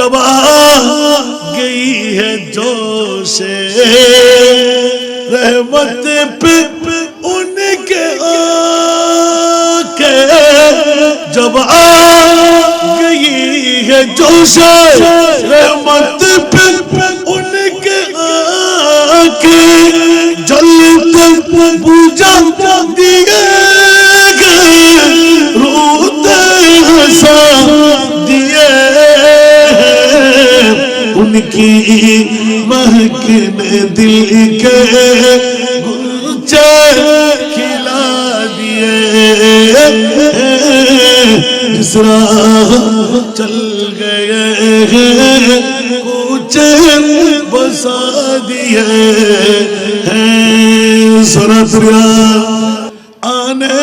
جب آ گئی ہے جوش رحمت پہ، ان کے آکے جب آ گئی ہے جوش رحمت پہ، ان کے آکے جلتے پوجا دیے۔ کی مہکن دل کے گلچے کھلا دیے۔ جس راہ چل گئے۔ کوچے بسا دیے ہیں۔ سرت آنے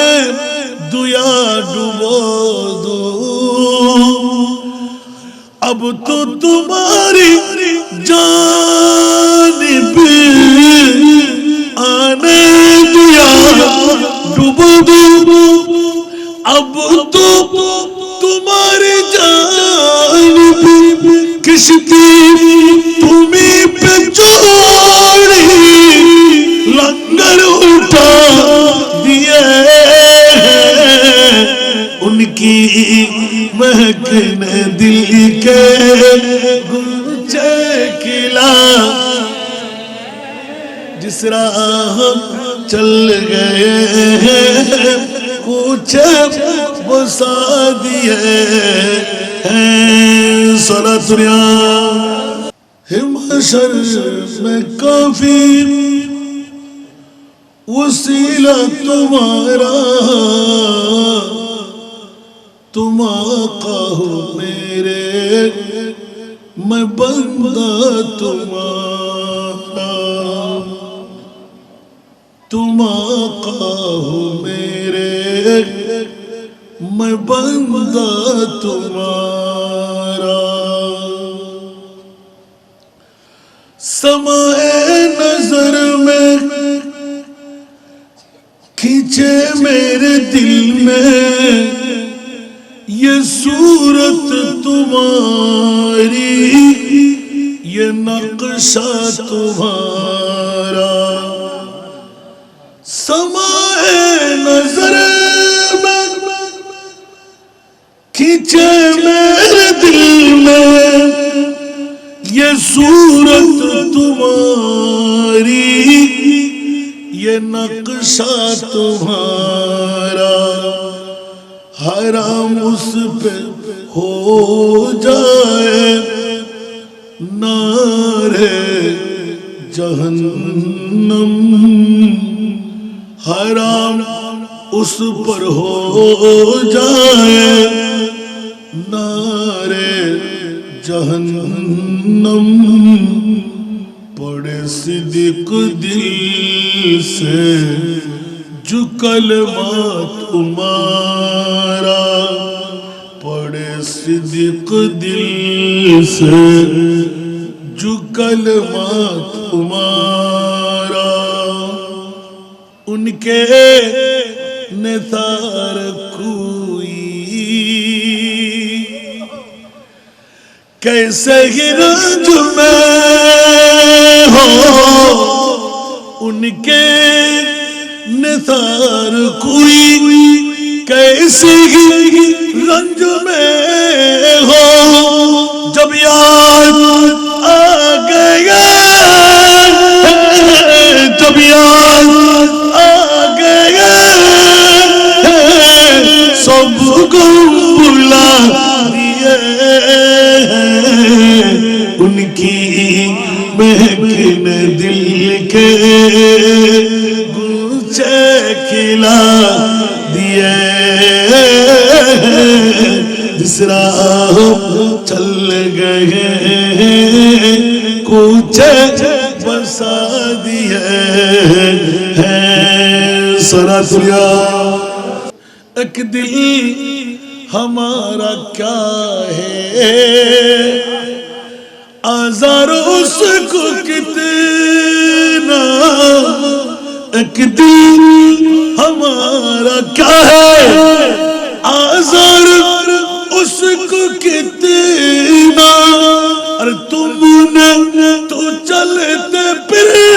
ان کی مہکن دل کے گلچے کلا جس راہ چل گئے ہیں کچھ بسا دیے ہیں سورت ہمشر میں کافی وسیلہ تمہارا۔ تم آقا ہو میرے میں بندہ تمہارا تم آقا ہو میرے میں بندہ تمہارا سمائے نظر میں کھینچے میرے دل میں یہ صورت تمہاری، یہ نقشہ تمہارا۔ سمائے نظر میں کھینچے میرے دل میں، یہ صورت تمہاری، یہ نقشہ تمہارا۔ حرام اس پہ ہو جائے۔ نارے جہنم۔ حرام اس پر ہو جائے۔ نارے جہنم۔ پڑے صدق دل سے جو کلمہ تمہارا صدق دل سے جو کلمہ تمہارا ان کے نثار کوئی کیسے ہی رنج میں ہو، ان کے نثار کوئی کیسے ہی مہکن دل کے گلچے کھلا دیے۔ جس راہ چل گئے کچھ بسا دیے ہیں۔ سرا دنیا ایک دل ہمارا کیا ہے؟ آزار اس کو کتنا ایک دن ہمارا کیا ہے؟ آزار اس کو کتنا؟ اور تم نے تو چلتے پھر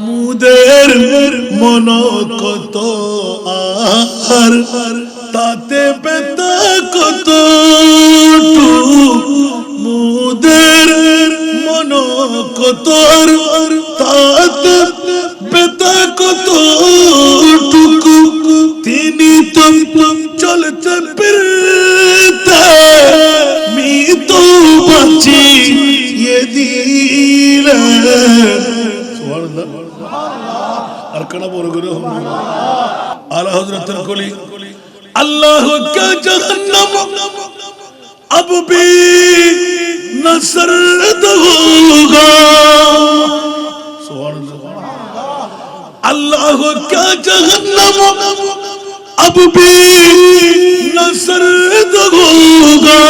মুদের মন কত আর তাতে পেতা কত টু তোর তাত বেতা কত টুকু তিনি তো চলতে ফিরতে। মি তো বাঁচি, এ দিল। আর কেন বড় করে আলা হজরতের কলি। আল্লাহ কা জাহান্নাম। আবু বি مسرت ہوگا۔ اللہ۔ کیا جہنم اب بھی نسرد ہوگا۔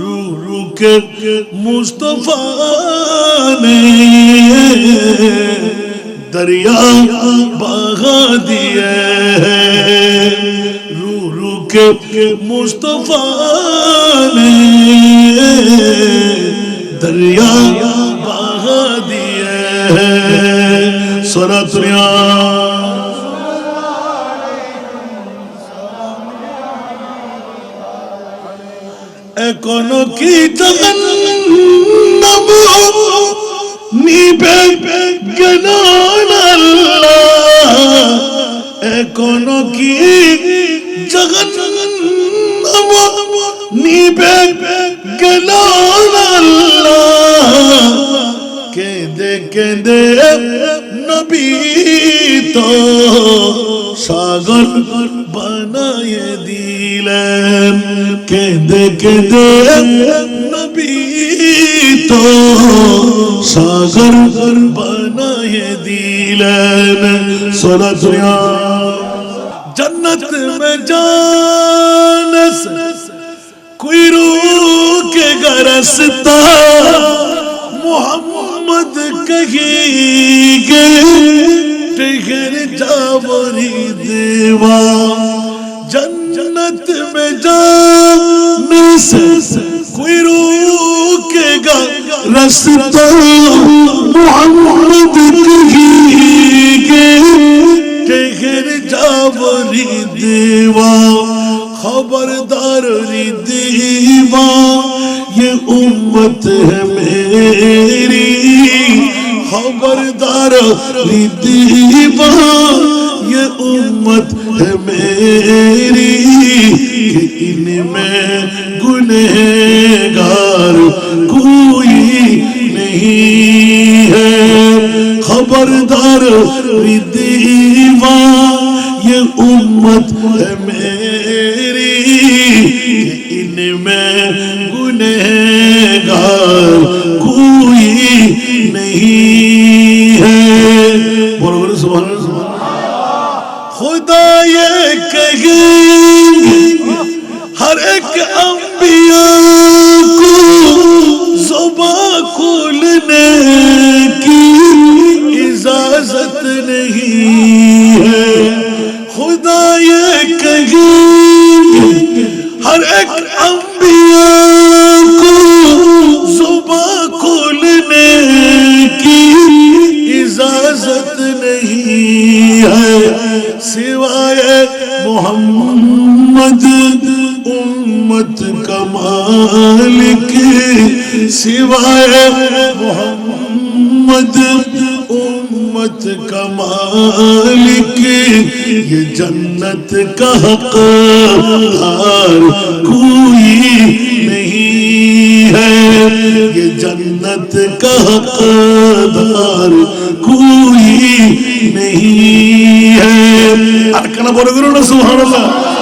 روح روح کے مصطفیٰ نے دریا بہا دیے کے مصطفیٰ نے دریا بہا دیے سورہ دنیا কোনো কি তগন্নব নিবে گنان اللہ۔ اے کونو کی জাহান্নাম নিবে কেন আল্লাহ কেঁদে কেঁদে নবী তো সাগর বানায় দিলেন কেঁদে কেঁদে নবী তো সাগর বানায় দিলেন সোলা جنت میں جانس کوئی روح کے گرستا محمد کہی گے، ٹھہر جاوری دیوا جنت میں جانس کوئی روح کے گرستا محمد دیوا خبردار دیوا یہ امت ہے میری۔ خبردار دیوا یہ امت ہے میری۔ کہ ان میں گنہگار کوئی نہیں ہے۔ خبردار دیوا امت ہے میری کہ ان میں گنہ گار کوئی نہیں ہے۔ بولو بولو، سبحان اللہ خدا یہ کہیں ہر ایک انبیاء کو زباں کھولنے کی اجازت نہیں۔ کمال کے سوائے محمد، امت کمال کے یہ جنت کا حق ہار کوئی نہیں ہے۔ یہ جنت کا حق ہار کوئی نہیں ہے۔ ارکنا بولے گرو سبحان اللہ۔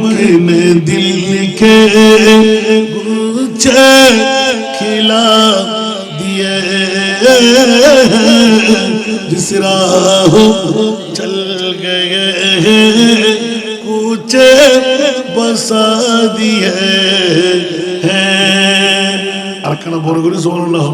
مہکن دل کے گلچے کھلا دیے۔ جس راہ چل گئے کوچے بسا دیے ہیں۔ ارکن بورگری سوال اللہ۔